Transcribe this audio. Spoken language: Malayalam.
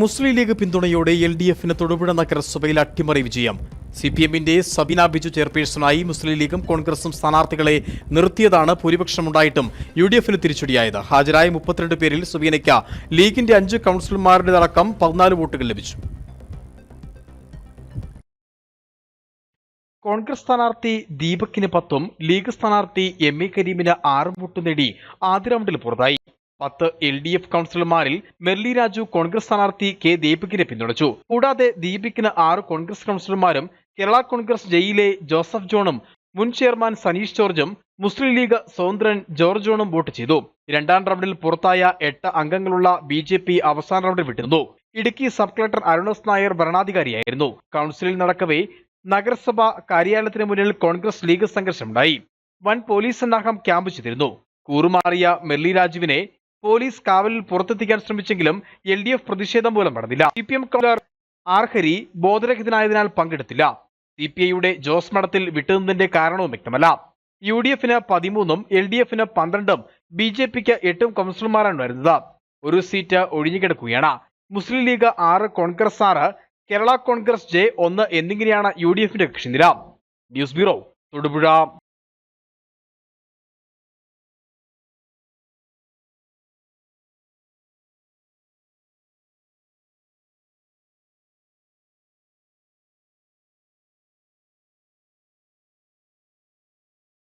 മുസ്ലിം ലീഗ് പിന്തുണയോടെ എൽ ഡി എഫിന് തൊടുപുഴ നഗരസഭയിൽ അട്ടിമറി വിജയം. സി പി എമ്മിന്റെ സബിന ബിജു ചെയർപേഴ്സണായി മുസ്ലിം ലീഗും കോൺഗ്രസും സ്ഥാനാർത്ഥികളെ നിർത്തിയതാണ് ഭൂരിപക്ഷമുണ്ടായിട്ടും യു ഡി എഫിന് തിരിച്ചടിയായത്. ഹാജരായ മുപ്പത്തിരണ്ട് പേരിൽ സുബീനയ്ക്ക് ലീഗിന്റെ അഞ്ച് കൗൺസിലർമാരുടേതടക്കം പതിനാല് വോട്ടുകൾ ലഭിച്ചു. കോൺഗ്രസ് സ്ഥാനാർത്ഥി ദീപക്കിന് പത്തും ലീഗ് സ്ഥാനാർത്ഥി എം എ കരീമിന് ആറും വോട്ടും നേടി ആദ്യ റൗണ്ടിൽ പുറത്തായി. പത്ത് എൽ ഡി എഫ് കൗൺസിലർമാരിൽ മെർലി രാജു കോൺഗ്രസ് സ്ഥാനാർത്ഥി കെ ദീപകിനെ പിന്തുണച്ചു. കൂടാതെ ദീപകിന് ആറ് കോൺഗ്രസ് കൗൺസിലർമാരും കേരള കോൺഗ്രസ് ജയിലെ ജോസഫ് ജോണും മുൻ ചെയർമാൻ സനീഷ് ജോർജും മുസ്ലിം ലീഗ് സ്വതന്ത്രൻ ജോർജ് ജോണും വോട്ട് ചെയ്തു. രണ്ടാം റൗണ്ടിൽ പുറത്തായ എട്ട് അംഗങ്ങളുള്ള ബി ജെ പി അവസാന റൗണ്ടിൽ വിട്ടിരുന്നു. ഇടുക്കി സബ് കളക്ടർ അരുണസ് നായർ ഭരണാധികാരിയായിരുന്നു. കൗൺസിലിൽ നടക്കവേ നഗരസഭ കാര്യാലയത്തിന് മുന്നിൽ കോൺഗ്രസ് ലീഗ് സംഘർഷമുണ്ടായി. വൻ പോലീസ് സന്നാഹം ക്യാമ്പ് ചെയ്തിരുന്നു. കൂറുമാറിയ മെർലി രാജുവിനെ പോലീസ് കാവലിൽ പുറത്തെത്തിക്കാൻ ശ്രമിച്ചെങ്കിലും എൽ ഡി എഫ് പ്രതിഷേധം മൂലം നടന്നില്ല. C P M councillor R Hari ബോധരഹിതനായതിനാൽ പങ്കെടുത്തില്ല. സി പി ഐയുടെ ജോസ് മഠത്തിൽ വിട്ടുനിന്നതിന്റെ കാരണവും വ്യക്തമല്ല. യു ഡി എഫിന് പതിമൂന്നും എൽ ഡി എഫിന് പന്ത്രണ്ടും ബി ജെ പിക്ക് എട്ടും കൗൺസിലർമാരാണ് വരുന്നത്. ഒരു സീറ്റ് ഒഴിഞ്ഞുകിടക്കുകയാണ് മുസ്ലിം ലീഗ് ആറ് കോൺഗ്രസ് ആറ് കേരള കോൺഗ്രസ് ജെ ഒന്ന് എന്നിങ്ങനെയാണ് യു ഡി എഫിന്റെ കക്ഷിനില. News bureau Thodupuzha.